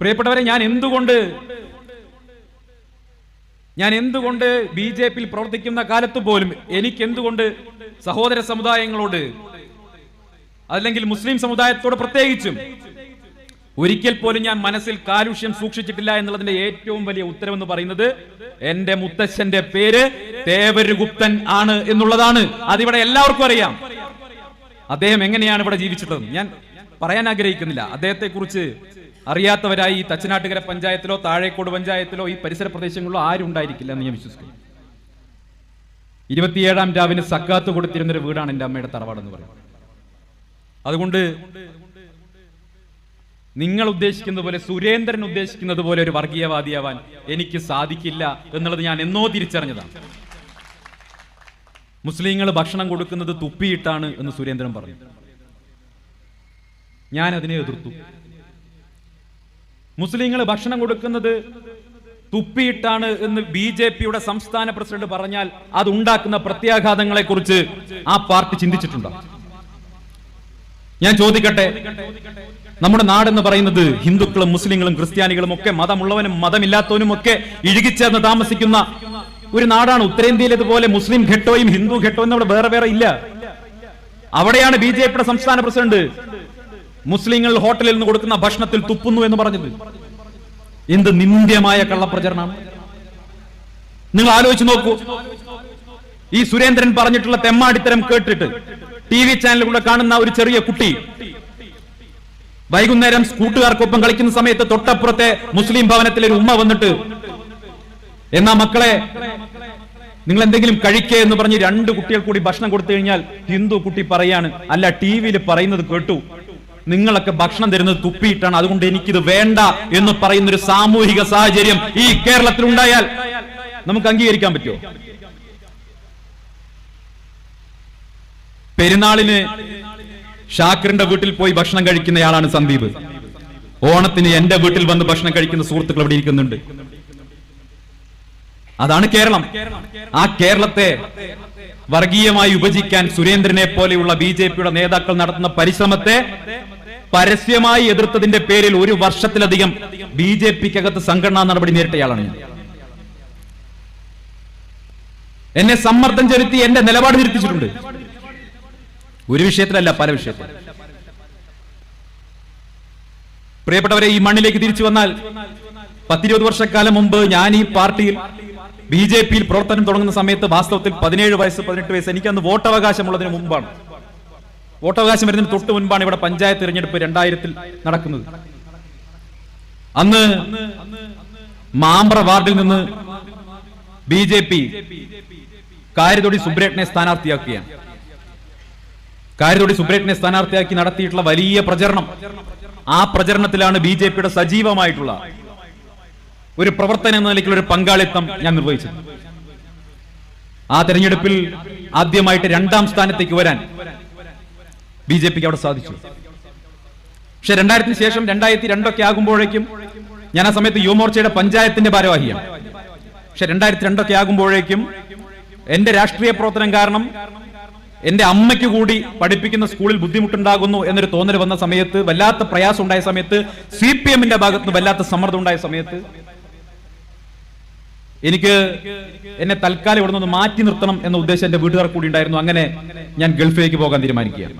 പ്രിയപ്പെട്ടവരെ ഞാൻ എന്തുകൊണ്ട് ഞാൻ എന്തുകൊണ്ട് ബി ജെ പിയിൽ പ്രവർത്തിക്കുന്ന കാലത്ത് പോലും എനിക്ക് എന്തുകൊണ്ട് സഹോദര സമുദായങ്ങളോട് അല്ലെങ്കിൽ മുസ്ലിം സമുദായത്തോട് പ്രത്യേകിച്ചും ഒരിക്കൽ പോലും ഞാൻ മനസ്സിൽ കാലുഷ്യം സൂക്ഷിച്ചിട്ടില്ല എന്നുള്ളതിന്റെ ഏറ്റവും വലിയ ഉത്തരം എന്ന് പറയുന്നത് എന്റെ മുത്തച്ഛന്റെ പേര് തേവരുഗുപ്തൻ ആണ് എന്നുള്ളതാണ്. അതിവിടെ എല്ലാവർക്കും അറിയാം. അദ്ദേഹം എങ്ങനെയാണ് ഇവിടെ ജീവിച്ചിട്ടത് ഞാൻ പറയാൻ ആഗ്രഹിക്കുന്നില്ല. അദ്ദേഹത്തെ കുറിച്ച് അറിയാത്തവരായി ഈ തച്ചനാട്ടുകര പഞ്ചായത്തിലോ താഴേക്കോട് പഞ്ചായത്തിലോ ഈ പരിസര പ്രദേശങ്ങളിലോ ആരും ഉണ്ടായിരിക്കില്ല എന്ന് ഞാൻ വിശ്വസിക്കുന്നു. ഇരുപത്തിയേഴാം രാവിന് സക്കാത്ത് കൊടുത്തിരുന്നൊരു വീടാണ് എന്റെ അമ്മയുടെ തറവാടെന്ന് പറയുന്നത്. അതുകൊണ്ട് നിങ്ങൾ ഉദ്ദേശിക്കുന്നത് പോലെ സുരേന്ദ്രൻ ഉദ്ദേശിക്കുന്നത് പോലെ ഒരു വർഗീയവാദിയാവാൻ എനിക്ക് സാധിക്കില്ല എന്നുള്ളത് ഞാൻ എന്നോ തിരിച്ചറിഞ്ഞതാണ്. മുസ്ലിങ്ങൾ ഭക്ഷണം കൊടുക്കുന്നത് തുപ്പിയിട്ടാണ് എന്ന് സുരേന്ദ്രൻ പറഞ്ഞു. ഞാൻ അതിനെ എതിർത്തു. മുസ്ലിങ്ങൾ ഭക്ഷണം കൊടുക്കുന്നത് തുപ്പിയിട്ടാണ് എന്ന് ബി ജെ പിയുടെ സംസ്ഥാന പ്രസിഡന്റ് പറഞ്ഞാൽ അത് ഉണ്ടാക്കുന്ന പ്രത്യാഘാതങ്ങളെ കുറിച്ച് ആ പാർട്ടി ചിന്തിച്ചിട്ടുണ്ടോ? ഞാൻ ചോദിക്കട്ടെ. നമ്മുടെ നാടെന്ന് പറയുന്നത് ഹിന്ദുക്കളും മുസ്ലിങ്ങളും ക്രിസ്ത്യാനികളും ഒക്കെ മതമുള്ളവനും മതമില്ലാത്തവനും ഒക്കെ ഇഴുകിച്ചേർന്ന് താമസിക്കുന്ന ഒരു നാടാണ് ഉത്തരേന്ത്യയിലേതുപോലെ മുസ്ലിം ഘട്ടോയും ഹിന്ദു ഘട്ടവും അവിടെ വേറെ വേറെ ഇല്ല. അവിടെയാണ് ബി ജെ പിയുടെ സംസ്ഥാന പ്രസിഡന്റ് മുസ്ലിങ്ങൾ ഹോട്ടലിൽ നിന്ന് കൊടുക്കുന്ന ഭക്ഷണത്തിൽ തുപ്പുന്നു എന്ന് പറഞ്ഞത്. എന്ത് നിന്ദ്യമായ കള്ളപ്രചരണം. നിങ്ങൾ ആലോചിച്ച് നോക്കൂ. ഈ സുരേന്ദ്രൻ പറഞ്ഞിട്ടുള്ള തെമ്മാടിത്തരം കേട്ടിട്ട് ടി വി ചാനലിലൂടെ കാണുന്ന ഒരു ചെറിയ കുട്ടി വൈകുന്നേരം കൂട്ടുകാർക്കൊപ്പം കളിക്കുന്ന സമയത്ത് തൊട്ടപ്പുറത്തെ മുസ്ലിം ഭവനത്തിലെ ഒരു ഉമ്മ വന്നിട്ട് എന്നാ മക്കളെ നിങ്ങൾ എന്തെങ്കിലും കഴിക്കേ എന്ന് പറഞ്ഞ് രണ്ട് കുട്ടികൾ കൂടി ഭക്ഷണം കൊടുത്തു കഴിഞ്ഞാൽ ഹിന്ദു കുട്ടി പറയാണ്. അല്ല ടി വിയിൽ പറയുന്നത് കേട്ടു. നിങ്ങളൊക്കെ ഭക്ഷണം തരുന്നത് തുപ്പിയിട്ടാണ്. അതുകൊണ്ട് എനിക്കിത് വേണ്ട എന്ന് പറയുന്ന ഒരു സാമൂഹിക സാഹചര്യം ഈ കേരളത്തിൽ ഉണ്ടായാൽ നമുക്ക് അംഗീകരിക്കാൻ പറ്റുമോ? പെരുന്നാളിന് ഷാക്കറിന്റെ വീട്ടിൽ പോയി ഭക്ഷണം കഴിക്കുന്നയാളാണ് സന്ദീപ്. ഓണത്തിന് എന്റെ വീട്ടിൽ വന്ന് ഭക്ഷണം കഴിക്കുന്ന സുഹൃത്തുക്കൾ അവിടെ ഇരിക്കുന്നുണ്ട്. അതാണ് കേരളം. ആ കേരളത്തെ വർഗീയമായി വിഭജിക്കാൻ സുരേന്ദ്രനെ പോലെയുള്ള ബി നേതാക്കൾ നടത്തുന്ന പരിശ്രമത്തെ പരസ്യമായി എതിർത്തതിന്റെ പേരിൽ ഒരു വർഷത്തിലധികം ബി ജെ പിക്കകത്ത് സംഘടനാ നടപടി നേരിട്ടയാളാണ് ഞാൻ. എന്നെ സമ്മർദ്ദം ചെലുത്തി എന്റെ നിലപാട് തിരുത്തിച്ചിട്ടുണ്ട്. ഒരു വിഷയത്തിലല്ല പല വിഷയത്തിൽ പ്രിയപ്പെട്ടവരെ ഈ മണ്ണിലേക്ക് തിരിച്ചു വന്നാൽ പത്തിരുപത് വർഷക്കാലം മുമ്പ് ഞാൻ ഈ പാർട്ടിയിൽ ബി ജെ പിയിൽ പ്രവർത്തനം തുടങ്ങുന്ന സമയത്ത് വാസ്തവത്തിൽ പതിനേഴ് വയസ്സ് പതിനെട്ട് വയസ്സ് എനിക്കന്ന് വോട്ടവകാശമുള്ളതിന് മുമ്പാണ്. വോട്ടവകാശം വരുന്നതിന് തൊട്ട് മുൻപാണ് ഇവിടെ പഞ്ചായത്ത് തിരഞ്ഞെടുപ്പ് രണ്ടായിരത്തിൽ നടക്കുന്നത്. അന്ന് മാമ്പ്ര വാർഡിൽ നിന്ന് ബി ജെ പി കാര്യതൊടി സുബ്രേട്ടനെ സ്ഥാനാർത്ഥിയാക്കുകയാണ്. കാര്യതൊടി സുബ്രേട്ടനെ സ്ഥാനാർത്ഥിയാക്കി നടത്തിയിട്ടുള്ള വലിയ പ്രചരണം. ആ പ്രചരണത്തിലാണ് ബി ജെ പിയുടെ സജീവമായിട്ടുള്ള ഒരു പ്രവർത്തനം എന്ന നിലയ്ക്കുള്ള ഒരു പങ്കാളിത്തം ഞാൻ നിർവഹിച്ചത്. ആ തെരഞ്ഞെടുപ്പിൽ ആദ്യമായിട്ട് രണ്ടാം സ്ഥാനത്തേക്ക് വരാൻ ബി ജെ പിക്ക് അവിടെ സാധിച്ചു. പക്ഷെ രണ്ടായിരത്തിന് ശേഷം രണ്ടായിരത്തി രണ്ടൊക്കെ ആകുമ്പോഴേക്കും ഞാൻ ആ സമയത്ത് യുവമോർച്ചയുടെ പഞ്ചായത്തിന്റെ ഭാരവാഹിയാണ്. പക്ഷെ രണ്ടായിരത്തി രണ്ടൊക്കെ ആകുമ്പോഴേക്കും എന്റെ രാഷ്ട്രീയ പ്രവർത്തനം കാരണം എന്റെ അമ്മയ്ക്ക് കൂടി പഠിപ്പിക്കുന്ന സ്കൂളിൽ ബുദ്ധിമുട്ടുണ്ടാകുന്നു എന്നൊരു തോന്നൽ വന്ന സമയത്ത് വല്ലാത്ത പ്രയാസം ഉണ്ടായ സമയത്ത് സി പി എമ്മിന്റെ ഭാഗത്ത് നിന്ന് വല്ലാത്ത സമ്മർദ്ദം ഉണ്ടായ സമയത്ത് എനിക്ക് എന്നെ തൽക്കാലം ഇവിടെ നിന്ന് മാറ്റി നിർത്തണം എന്ന ഉദ്ദേശം എന്റെ വീട്ടുകാർ കൂടി ഉണ്ടായിരുന്നു. അങ്ങനെ ഞാൻ ഗൾഫിലേക്ക് പോകാൻ തീരുമാനിക്കുകയാണ്.